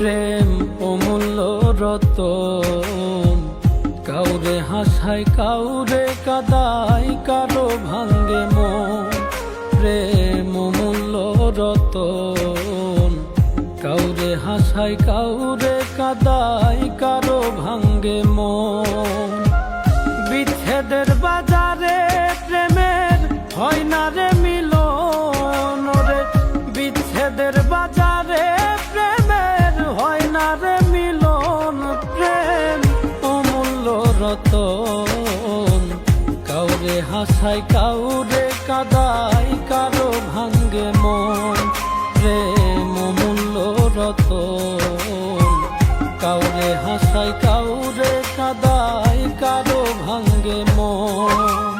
প্রেম অমূল্য রতন। কাউরে হাসায়, কাউরে কাদায়, কারও ভাঙ্গে মন। প্রেম অমূল্য রতন। কাউরে হাসায়, কাউরে কাদায়, কারও ভাঙ্গে মন। বিচ্ছেদের বাজারে কাউরে হাসাই কাউরে কাদাই কারও ভাঙ্গে মন, প্রেম মূল্য রত কাউরে হাসাই কাউরে কাদাই কারও ভাঙ্গে মন।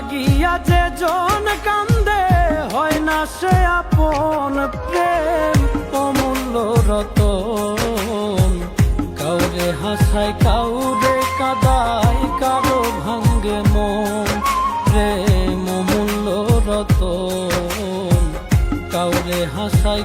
লাগিয়া যে জন কান্দে, হয় না সে আপন প্রেম। অমূল্য রতন, কাউরে হাসায়, কাউরে কাদায়, কারও ভাঙ্গে মন। প্রেম অমূল্য রতন, কাউরে হাসায়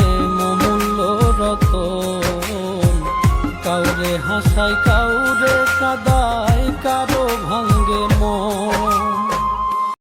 হাসাই কাউরে কাদায় কারও ভাঙ